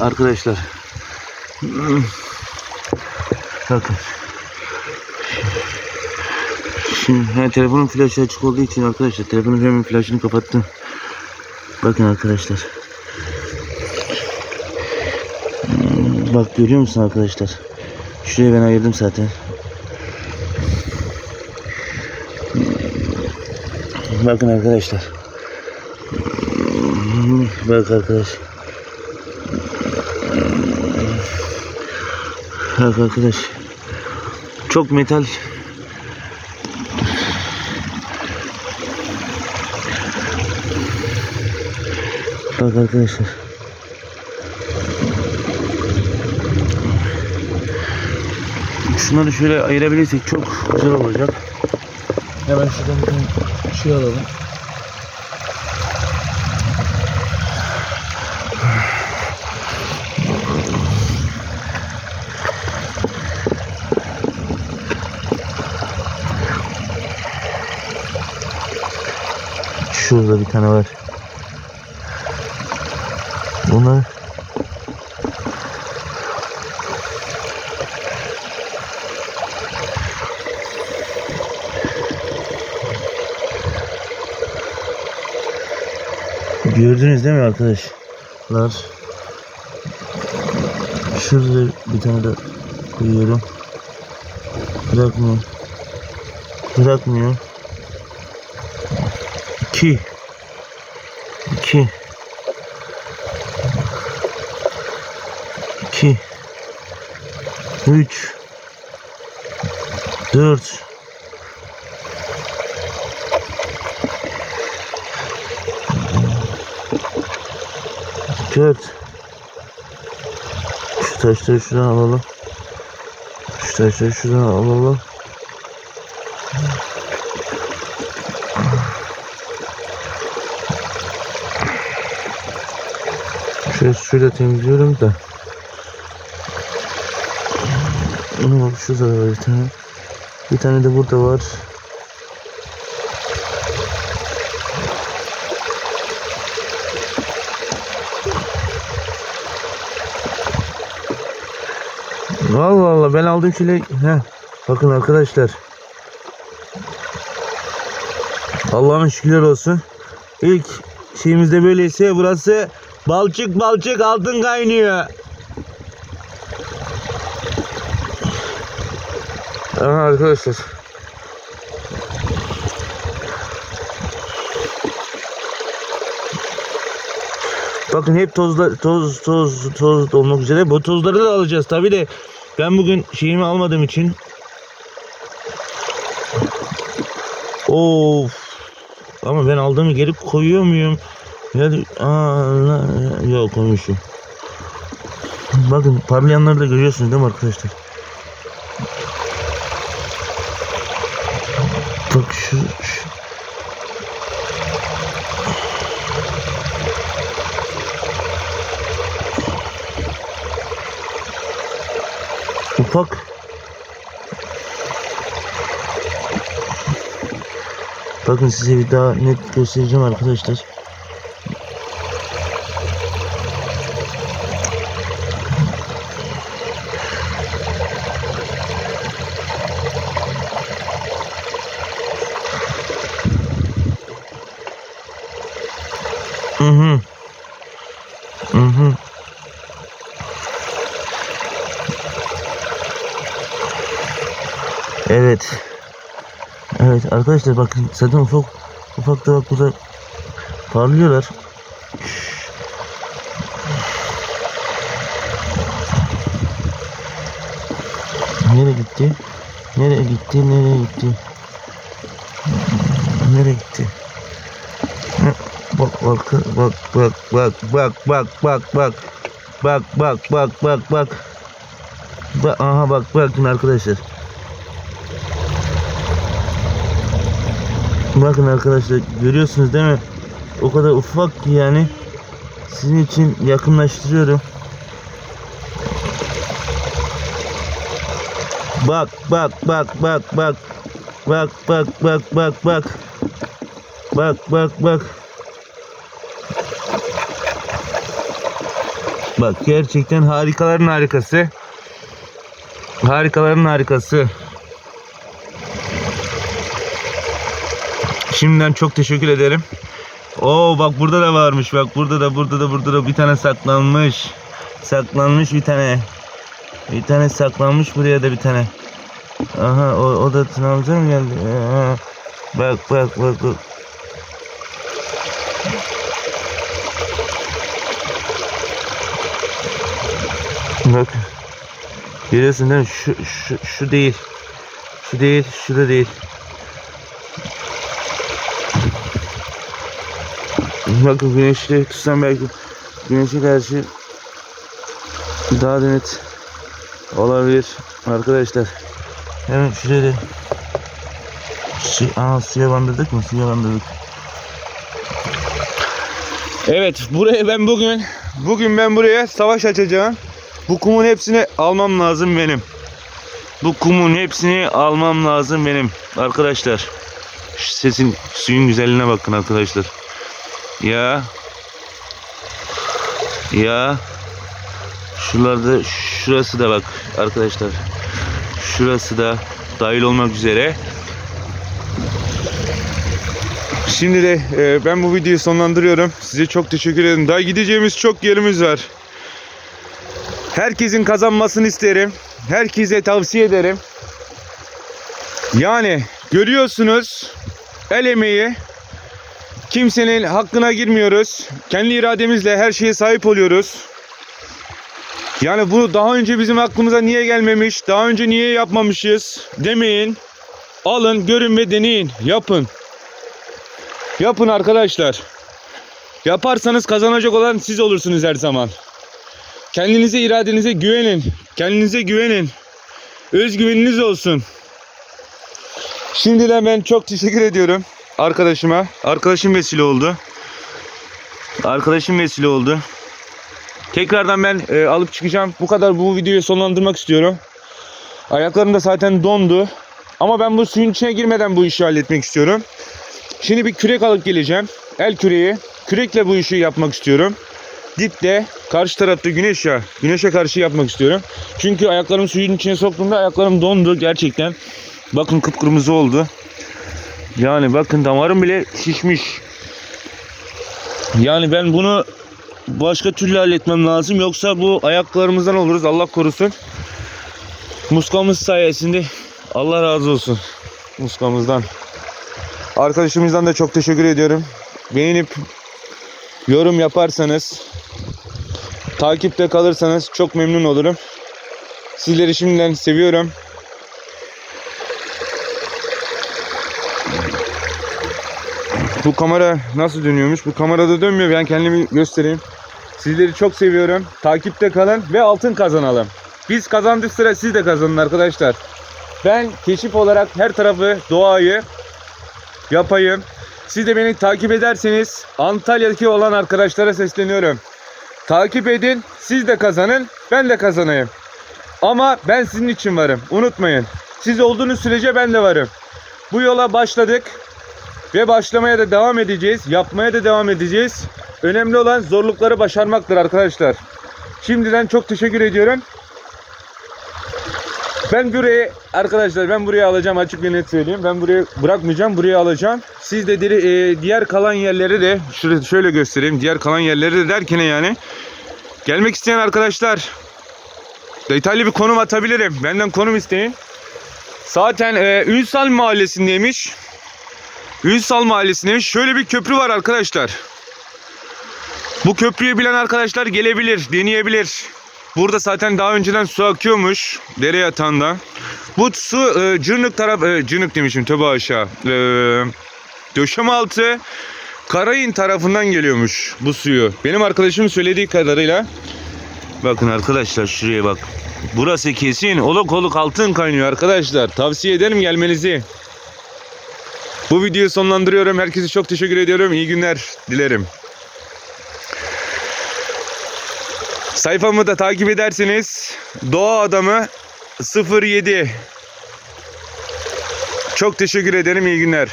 Arkadaşlar. Bakın. Şimdi ha, telefonun flaşı açık olduğu için arkadaşlar telefonun hemen flaşını kapattım. Bakın arkadaşlar. Bak görüyor musun arkadaşlar? Şurayı ben ayırdım zaten. Bakın arkadaşlar. Bak arkadaş. Bak arkadaş. Çok metal. Bak arkadaşlar. Şunları şöyle ayırabilirsek çok güzel olacak. Hemen şuradan bir şey alalım. Şurada bir tane var. Bunlar Gördünüz değil mi arkadaşlar? Şurada bir tane de koyuyorum. Bırakmıyor. Bırakmıyor. 2 2 2 3 4 4 Şu taşları şuradan alalım. Şu taşları şuradan alalım. Şöyle suyla temizliyorum da. Ona bak şurada da var bir tane. Bir tane de burada var. Allah Allah ben aldım şöyle. Heh. Bakın arkadaşlar. Allah'ın şükürler olsun. İlk şeyimizde böyleyse burası balçık balçık altın kaynıyor. Aha arkadaşlar. Bakın hep tozlar toz toz toz olmak üzere. Bu tozları da alacağız tabi de ben bugün şeyimi almadığım için Of ama ben aldığımı geri koyuyor muyum? Ya aa, yok koymuşum. Bakın parlayanları da görüyorsunuz değil mi arkadaşlar? Bak şu, şu. Ufak Bakın size bir daha net göstereceğim arkadaşlar. Evet. Evet arkadaşlar bakın zaten ufak ufak da bak burada parlıyorlar. Nereye gitti? Nereye gitti? Nereye gitti? Nereye gitti? Bak bak bak bak bak bak bak bak bak bak bak bak bak bak bak aha bak bakın arkadaşlar Bakın arkadaşlar görüyorsunuz değil mi? O kadar ufak ki yani. Sizin için yakınlaştırıyorum. Bak bak bak bak bak. Bak bak bak bak bak. Bak bak bak. Bak gerçekten harikaların harikası. Harikaların harikası. Şimdiden çok teşekkür ederim. Oo bak burada da varmış. Bak burada da burada da burada da bir tane saklanmış. Saklanmış bir tane. Bir tane saklanmış buraya da bir tane. Aha o, o da tınavcı mı geldi? Aha. Bak bak bak bak. Bak. Görüyorsun değil mi? Şu, şu, şu değil. Şu değil, şu da değil. Bakın güneşli tutsam belki güneşe karşı daha da net olabilir arkadaşlar. Hemen şuraya da su, aa, suya bandırdık mı? Suya bandırdık. Evet buraya ben bugün bugün ben buraya savaş açacağım. Bu kumun hepsini almam lazım benim. Bu kumun hepsini almam lazım benim arkadaşlar. Şu sesin suyun güzelliğine bakın arkadaşlar. Ya. Ya. Şuralarda şurası da bak arkadaşlar. Şurası da dahil olmak üzere. Şimdi de e, ben bu videoyu sonlandırıyorum. Size çok teşekkür ederim. Daha gideceğimiz çok yerimiz var. Herkesin kazanmasını isterim. Herkese tavsiye ederim. Yani görüyorsunuz el emeği kimsenin hakkına girmiyoruz. Kendi irademizle her şeye sahip oluyoruz. Yani bu daha önce bizim aklımıza niye gelmemiş, daha önce niye yapmamışız demeyin. Alın, görün ve deneyin. Yapın. Yapın arkadaşlar. Yaparsanız kazanacak olan siz olursunuz her zaman. Kendinize, iradenize güvenin. Kendinize güvenin. Özgüveniniz olsun. Şimdiden ben çok teşekkür ediyorum arkadaşıma. Arkadaşım vesile oldu. Arkadaşım vesile oldu. Tekrardan ben e, alıp çıkacağım. Bu kadar bu videoyu sonlandırmak istiyorum. Ayaklarım da zaten dondu. Ama ben bu suyun içine girmeden bu işi halletmek istiyorum. Şimdi bir kürek alıp geleceğim. El küreği. Kürekle bu işi yapmak istiyorum. Dipte karşı tarafta güneş ya. Güneşe karşı yapmak istiyorum. Çünkü ayaklarım suyun içine soktuğumda ayaklarım dondu gerçekten. Bakın kıpkırmızı oldu. Yani bakın damarım bile şişmiş. Yani ben bunu başka türlü halletmem lazım. Yoksa bu ayaklarımızdan oluruz. Allah korusun. Muskamız sayesinde Allah razı olsun. Muskamızdan. Arkadaşımızdan da çok teşekkür ediyorum. Beğenip yorum yaparsanız takipte kalırsanız çok memnun olurum. Sizleri şimdiden seviyorum. Bu kamera nasıl dönüyormuş? Bu kamerada dönmüyor. Ben kendimi göstereyim. Sizleri çok seviyorum. Takipte kalın ve altın kazanalım. Biz kazandık sıra siz de kazanın arkadaşlar. Ben keşif olarak her tarafı doğayı yapayım. Siz de beni takip ederseniz Antalya'daki olan arkadaşlara sesleniyorum. Takip edin, siz de kazanın, ben de kazanayım. Ama ben sizin için varım. Unutmayın. Siz olduğunuz sürece ben de varım. Bu yola başladık ve başlamaya da devam edeceğiz. Yapmaya da devam edeceğiz. Önemli olan zorlukları başarmaktır arkadaşlar. Şimdiden çok teşekkür ediyorum. Ben burayı arkadaşlar ben buraya alacağım açık ve net söyleyeyim. Ben buraya bırakmayacağım. Buraya alacağım. Siz de diri- e, diğer kalan yerleri de şurada şöyle göstereyim. Diğer kalan yerleri de derken yani gelmek isteyen arkadaşlar detaylı bir konum atabilirim. Benden konum isteyin. Zaten e, Ünsal mahallesindeymiş. Ünsal mahallesindeymiş. Şöyle bir köprü var arkadaşlar. Bu köprüyü bilen arkadaşlar gelebilir, deneyebilir. Burada zaten daha önceden su akıyormuş dere yatağından. Bu su e, Cırnık taraf, e, Cırnık demişim tabi aşağı. E, Döşemealtı Karayın tarafından geliyormuş bu suyu. Benim arkadaşım söylediği kadarıyla. Bakın arkadaşlar şuraya bak. Burası kesin oluk oluk altın kaynıyor arkadaşlar. Tavsiye ederim gelmenizi. Bu videoyu sonlandırıyorum. Herkese çok teşekkür ediyorum. İyi günler dilerim. Sayfamı da takip ederseniz Doğa Adamı 07 Çok teşekkür ederim. İyi günler.